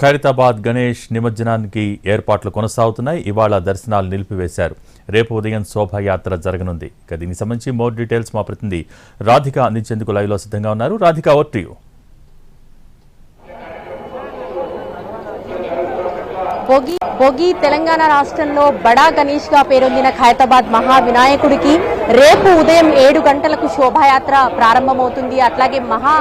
ఖైరతాబాద్ గణేష్ నిమజ్జనానికి ఏర్పాట్లు కొనసాగుతున్నాయి. ఇవాళ దర్శనాలు నిలిపివేశారు. రేపు ఉదయం శోభాయాత్ర జరగనుంది. ఇక దీనికి సంబంధించి మోర్ డీటెయిల్స్ మా ప్రతినిధి రాధిక అందించేందుకు లైవ్లో సిద్ధంగా ఉన్నారు. రాధిక ఓట్రియు పొగి భోగి భోగి తెలంగాణ రాష్ట్రంలో బడా గణేష్గా పేరొందిన ఖైరతాబాద్ మహా వినాయకుడికి రేపు ఉదయం ఏడు గంటలకు శోభాయాత్ర ప్రారంభమవుతుంది. అట్లాగే మహా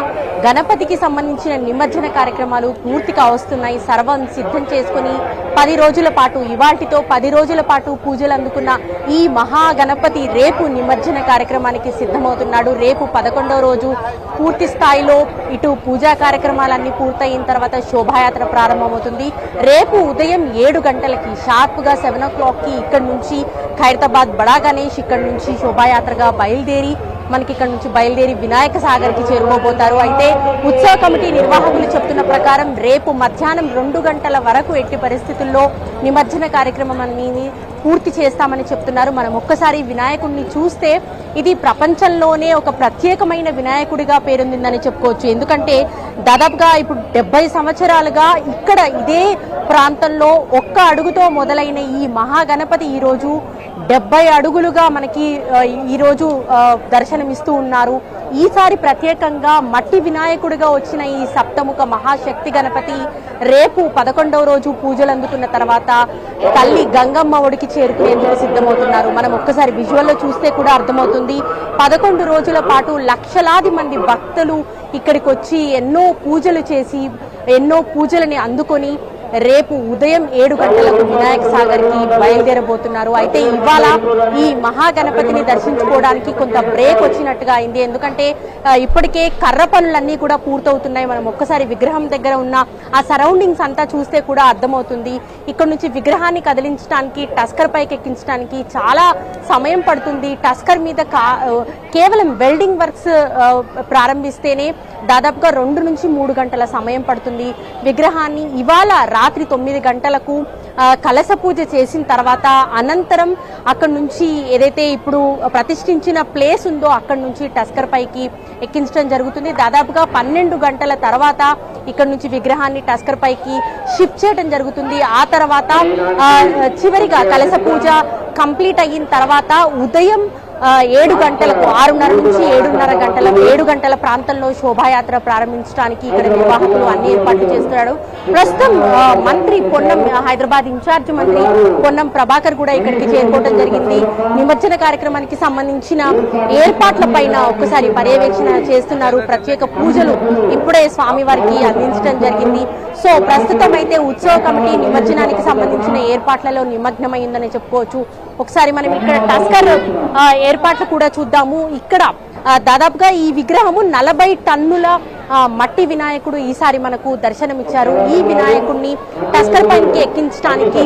గణపతికి సంబంధించిన నిమజ్జన కార్యక్రమాలు పూర్తిగా వస్తున్నాయి. సర్వం సిద్ధం చేసుకుని పది రోజుల పాటు ఇవాటితో పది రోజుల పాటు పూజలు అందుకున్న ఈ మహా గణపతి రేపు నిమజ్జన కార్యక్రమానికి సిద్ధమవుతున్నాడు. రేపు పదకొండవ రోజు పూర్తి స్థాయిలో ఇటు పూజా కార్యక్రమాలన్నీ పూర్తయిన తర్వాత శోభాయాత్ర ప్రారంభమవుతుంది. రేపు ఉదయం ఏడు గంటలకి షార్ప్గా సెవెన్ ఓ క్లాక్కి నుంచి ఖైరతాబాద్ బడా గణేష్ ఇక్కడ నుంచి శోభాయాత్రగా బయలుదేరి మనకి ఇక్కడ నుంచి బయలుదేరి వినాయక సాగర్కి చేరుకోబోతారు అయితే ఉత్సవ కమిటీ నిర్వాహకులు చెప్తున్న ప్రకారం రేపు మధ్యాహ్నం రెండు గంటల వరకు ఎట్టి పరిస్థితుల్లో నిమజ్జన కార్యక్రమం అనేది పూర్తి చేస్తామని చెప్తున్నారు. మనం ఒక్కసారి వినాయకుడిని చూస్తే ఇది ప్రపంచంలోనే ఒక ప్రత్యేకమైన వినాయకుడిగా పేరొందిందని చెప్పుకోవచ్చు. ఎందుకంటే దాదాపుగా ఇప్పుడు డెబ్బై సంవత్సరాలుగా ఇక్కడ ఇదే ప్రాంతంలో ఒక్క అడుగుతో మొదలైన ఈ మహాగణపతి ఈరోజు డెబ్బై అడుగులుగా మనకి ఈరోజు దర్శనమిస్తూ ఉన్నారు. ఈసారి ప్రత్యేకంగా మట్టి వినాయకుడిగా వచ్చిన ఈ సప్తముఖ మహాశక్తి గణపతి రేపు పదకొండవ రోజు పూజలు అందుకున్న తర్వాత తల్లి గంగమ్మ ఒడికి చేరుకునేందుకు సిద్ధమవుతున్నారు. మనం ఒక్కసారి విజువల్లో చూస్తే కూడా అర్థమవుతుంది. పదకొండు రోజుల పాటు లక్షలాది మంది భక్తులు ఇక్కడికి వచ్చి ఎన్నో పూజలు చేసి ఎన్నో పూజలని అందుకొని రేపు ఉదయం ఏడు గంటలకు వినాయక సాగర్కి బయలుదేరబోతున్నారు. అయితే ఇవాళ ఈ మహాగణపతిని దర్శించుకోవడానికి కొంత బ్రేక్ వచ్చినట్టుగా అయింది. ఎందుకంటే ఇప్పటికే కర్ర పనులన్నీ కూడా పూర్తవుతున్నాయి. మనం ఒక్కసారి విగ్రహం దగ్గర ఉన్న ఆ సరౌండింగ్స్ అంతా చూస్తే కూడా అర్థమవుతుంది. ఇక్కడ నుంచి విగ్రహాన్ని కదిలించడానికి టస్కర్ పైకి ఎక్కించడానికి చాలా సమయం పడుతుంది. టస్కర్ మీద కా- కేవలం వెల్డింగ్ వర్క్స్ ప్రారంభిస్తేనే దాదాపుగా రెండు నుంచి మూడు గంటల సమయం పడుతుంది. విగ్రహాన్ని ఇవాళ రాత్రి తొమ్మిది గంటలకు కలశ పూజ చేసిన తర్వాత అనంతరం అక్కడ నుంచి ఏదైతే ఇప్పుడు ప్రతిష్ఠించిన ప్లేస్ ఉందో అక్కడ నుంచి టస్కర్ పైకి ఎక్కించడం జరుగుతుంది. దాదాపుగా పన్నెండు గంటల తర్వాత ఇక్కడ నుంచి విగ్రహాన్ని టస్కర్ పైకి షిఫ్ట్ చేయడం జరుగుతుంది. ఆ తర్వాత చివరిగా కలశ పూజ కంప్లీట్ అయిన తర్వాత ఉదయం ఏడు గంటలకు ఆరున్నర నుంచి ఏడున్నర గంటల ఏడు గంటల ప్రాంతంలో శోభాయాత్ర ప్రారంభించడానికి ఇక్కడ నిర్వాహకులు అన్ని ఏర్పాట్లు చేస్తున్నాడు. ప్రస్తుతం మంత్రి పొన్నం హైదరాబాద్ ఇన్ఛార్జ్ మంత్రి పొన్నం ప్రభాకర్ కూడా ఇక్కడికి చేరుకోవడం జరిగింది. నిమజ్జన కార్యక్రమానికి సంబంధించిన ఏర్పాట్ల పైన ఒక్కసారి పర్యవేక్షణ చేస్తున్నారు. ప్రత్యేక పూజలు ఇప్పుడే స్వామివారికి అందించడం జరిగింది. సో ప్రస్తుతం అయితే ఉత్సవ కమిటీ నిమజ్జనానికి సంబంధించిన ఏర్పాట్లలో నిమగ్నమైందని చెప్పుకోవచ్చు. ఒకసారి మనం ఇక్కడ టస్కర్ ఏర్పాట్లు కూడా చూద్దాము. ఇక్కడ దాదాపుగా ఈ విగ్రహము నలభై టన్నుల మట్టి వినాయకుడు ఈసారి మనకు దర్శనమిచ్చారు. ఈ వినాయకుడిని టస్కర్ పైకి ఎక్కించడానికి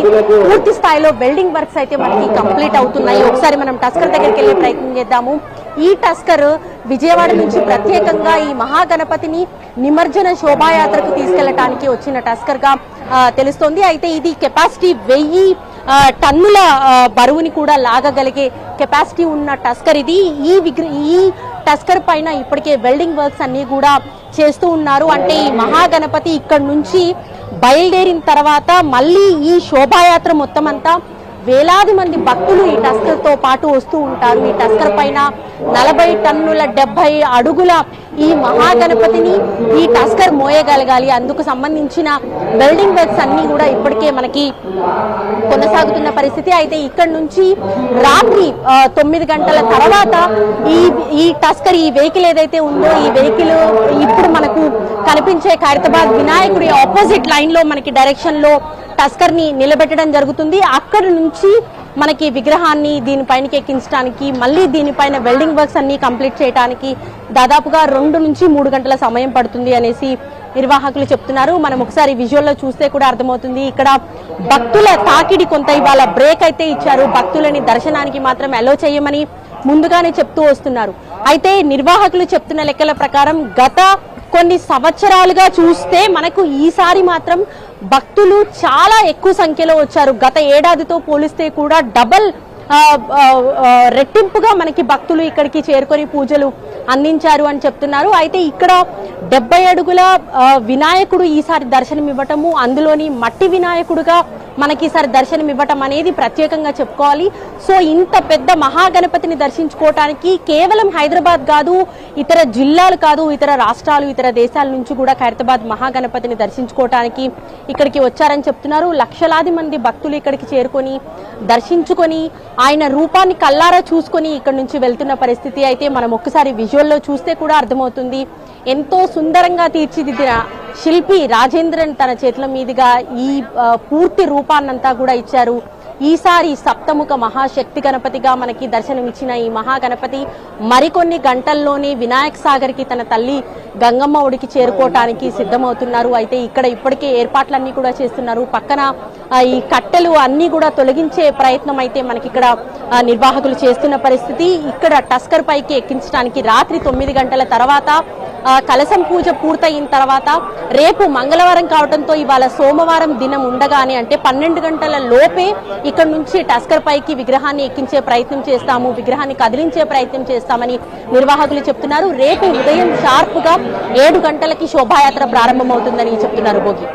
పూర్తి స్థాయిలో వెల్డింగ్ వర్క్స్ అయితే మనకి కంప్లీట్ అవుతున్నాయి. ఒకసారి మనం టస్కర్ దగ్గరికి వెళ్ళే ప్రయత్నం చేద్దాము. ఈ టస్కర్ విజయవాడ నుంచి ప్రత్యేకంగా ఈ మహాగణపతిని నిమజ్జన శోభాయాత్రకు తీసుకెళ్ళడానికి వచ్చిన టస్కర్గా తెలుస్తోంది. అయితే ఇది కెపాసిటీ వెయ్యి టన్నుల బరువుని కూడా లాగగలిగే కెపాసిటీ ఉన్న టస్కర్ ఇది. ఈ విగ్ర ఈ టస్కర్ పైన ఇప్పటికే వెల్డింగ్ వర్క్స్ అన్నీ కూడా చేస్తూ ఉన్నారు. అంటే ఈ మహాగణపతి ఇక్కడ నుంచి బయలుదేరిన తర్వాత మళ్ళీ ఈ శోభాయాత్ర మొత్తం అంతా వేలాది మంది భక్తులు ఈ టస్కర్తో పాటు వస్తూ ఉంటారు. ఈ టస్కర్ పైన నలభై టన్నుల డెబ్బై అడుగుల ఈ మహాగణపతిని ఈ టస్కర్ మోయగలగాలి. అందుకు సంబంధించిన వెల్డింగ్ వర్క్స్ అన్ని కూడా ఇప్పటికే మనకి కొనసాగుతున్న పరిస్థితి. అయితే ఇక్కడ నుంచి రాత్రి తొమ్మిది గంటల తర్వాత ఈ ఈ టస్కర్ ఈ వెహికల్ ఏదైతే ఉందో ఈ వెహికల్ ఇప్పుడు మనకు కనిపించే ఖైరతాబాద్ వినాయకుడి ఆపోజిట్ లైన్లో మనకి డైరెక్షన్ లో టస్కర్ని నిలబెట్టడం జరుగుతుంది. అక్కడ నుంచి మనకి విగ్రహాన్ని దీనిపైనకి ఎక్కించడానికి మళ్ళీ దీనిపైన వెల్డింగ్ వర్క్స్ అన్ని కంప్లీట్ చేయడానికి దాదాపుగా రెండు నుంచి మూడు గంటల సమయం పడుతుంది అనేసి నిర్వాహకులు చెప్తున్నారు. మనం ఒకసారి విజువల్లో చూస్తే కూడా అర్థమవుతుంది. ఇక్కడ భక్తుల తాకిడి కొంత ఇవాళ బ్రేక్ అయితే ఇచ్చారు. భక్తులని దర్శనానికి మాత్రం అలో చేయమని ముందుగానే చెప్తూ వస్తున్నారు. అయితే నిర్వాహకులు చెప్తున్న లెక్కల ప్రకారం గత కొన్ని సంవత్సరాలుగా చూస్తే మనకు ఈసారి మాత్రం భక్తులు చాలా ఎక్కువ సంఖ్యలో వచ్చారు. గత ఏడాదితో పోలిస్తే కూడా డబల్ రెట్టింపుగా మనకి భక్తులు ఇక్కడికి చేరుకొని పూజలు అందించారు అని చెప్తున్నారు. అయితే ఇక్కడ డెబ్బై అడుగుల వినాయకుడు ఈసారి దర్శనం ఇవ్వటము అందులోని మట్టి వినాయకుడుగా మనకి ఈసారి దర్శనం ఇవ్వటం అనేది ప్రత్యేకంగా చెప్పుకోవాలి. సో ఇంత పెద్ద మహాగణపతిని దర్శించుకోవటానికి కేవలం హైదరాబాద్ కాదు ఇతర జిల్లాలు కాదు ఇతర రాష్ట్రాలు ఇతర దేశాల నుంచి కూడా ఖైరతాబాద్ మహాగణపతిని దర్శించుకోవటానికి ఇక్కడికి వచ్చారని చెప్తున్నారు. లక్షలాది మంది భక్తులు ఇక్కడికి చేరుకొని దర్శించుకొని ఆయన రూపాన్ని కల్లారా చూసుకొని ఇక్కడ నుంచి వెళ్తున్న పరిస్థితి అయితే మనం ఒక్కసారి విజువల్లో చూస్తే కూడా అర్థమవుతుంది. ఎంతో సుందరంగా తీర్చిదిద్దిన శిల్పి రాజేంద్రన్ తన చేతుల మీదుగా ఈ పూర్తి రూపాన్నంతా కూడా ఇచ్చారు. ఈసారి సప్తముఖ మహాశక్తి గణపతిగా మనకి దర్శనమిచ్చిన ఈ మహాగణపతి మరికొన్ని గంటల్లోనే వినాయక్ సాగర్కి తన తల్లి గంగమ్మ ఒడికి చేరుకోవటానికి సిద్ధమవుతున్నారు. అయితే ఇక్కడ ఇప్పటికే ఏర్పాట్లన్నీ కూడా చేస్తున్నారు. పక్కన ఈ కట్టెలు అన్నీ కూడా తొలగించే ప్రయత్నం అయితే మనకి ఇక్కడ నిర్వాహకులు చేస్తున్న పరిస్థితి. ఇక్కడ టస్కర్ పైకి ఎక్కించడానికి రాత్రి తొమ్మిది గంటల తర్వాత కలశం పూజ పూర్తయిన తర్వాత రేపు మంగళవారం కావడంతో ఇవాళ సోమవారం దినం ఉండగానే అంటే పన్నెండు గంటల లోపే ఇక్కడ నుంచి టస్కర్ పైకి విగ్రహాన్ని ఎక్కించే ప్రయత్నం చేస్తాము విగ్రహాన్ని కదిలించే ప్రయత్నం చేస్తామని నిర్వాహకులు చెప్తున్నారు. రేపు ఉదయం షార్ప్గా ఏడు గంటలకి శోభాయాత్ర ప్రారంభమవుతుందని చెప్తున్నారు భోగి.